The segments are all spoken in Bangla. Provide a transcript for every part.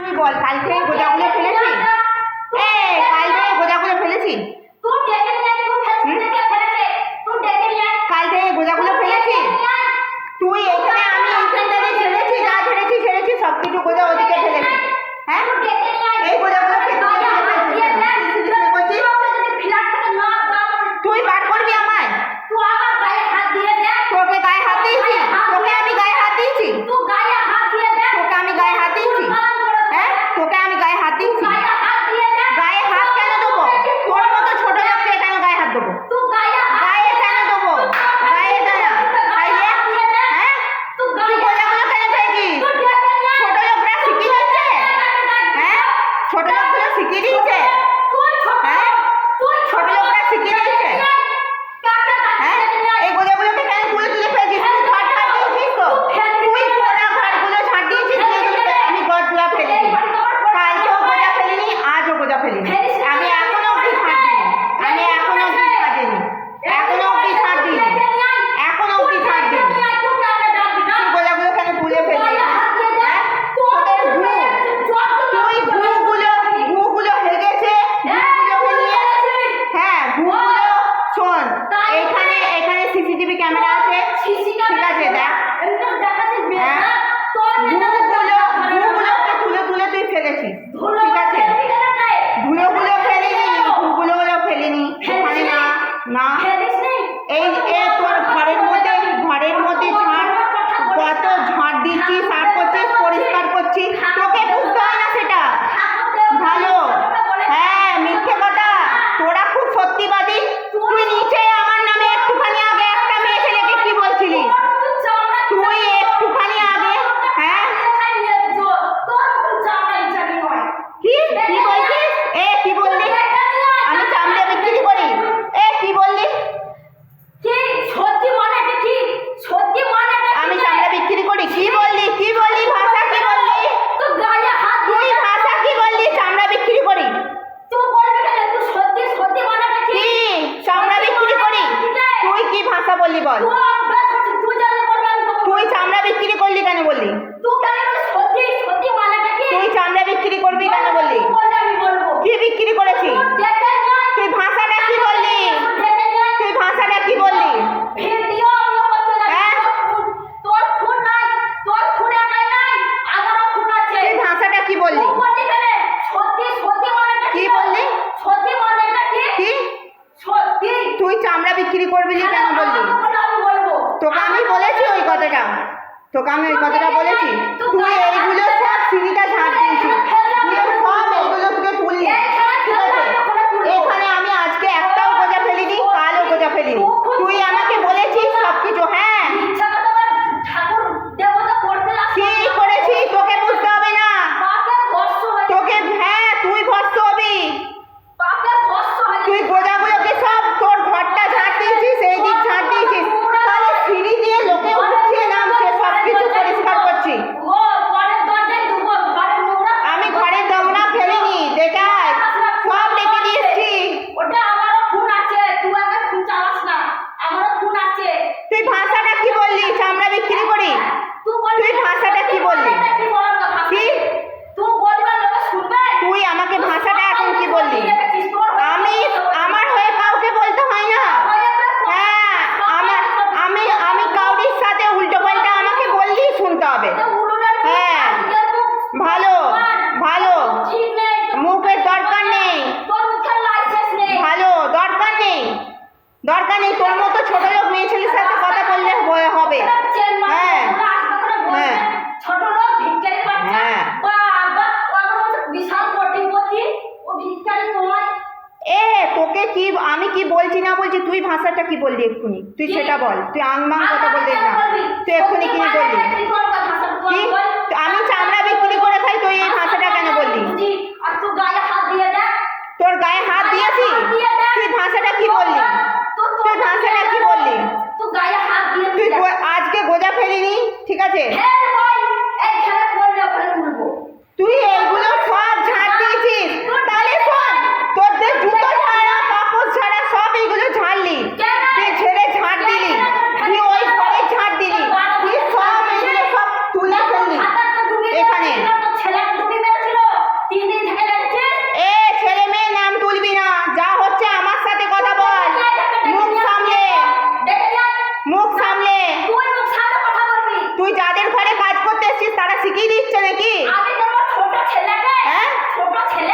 তুমি বল কালকে গোজাগুলো ফেলেছিস শোন এখানে এখানে সিসিটিভি ক্যামেরা আছে। ঠিক আছে দেখ। বললি বল। তুই চামড়া বিক্রি করলি কেন বললি? বিক্রি করবি কেন বললি? তোকে আমি বলেছি ওই কথাটা। তোকে আমি ওই কথাটা বলেছি। তুই এইগুলো সব সিঁড়িটা ঝাঁপ দিয়েছিস। বললি এক্ষুনি। তুই সেটা বল। তুই আংমাং কথা বলতে না। তুই এক্ষুনি কি বললি? কি? আমি চামড়া বিক্রি করে খাই তুই এই ভাষাটা কেন বললি? তোর গায়ে হাত দিয়েছি? তুই ভাষাটা কি বললি? তুই ভাষাটা কি বললি? তুই আজকে গোজা ফেলিনি? ঠিক আছে? নাকি? হ্যাঁ?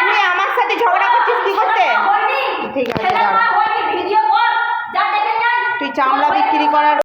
তুই আমার সাথে ঝগড়া করছিস কি করতে? ঠিক তুই চামড়া বিক্রি করার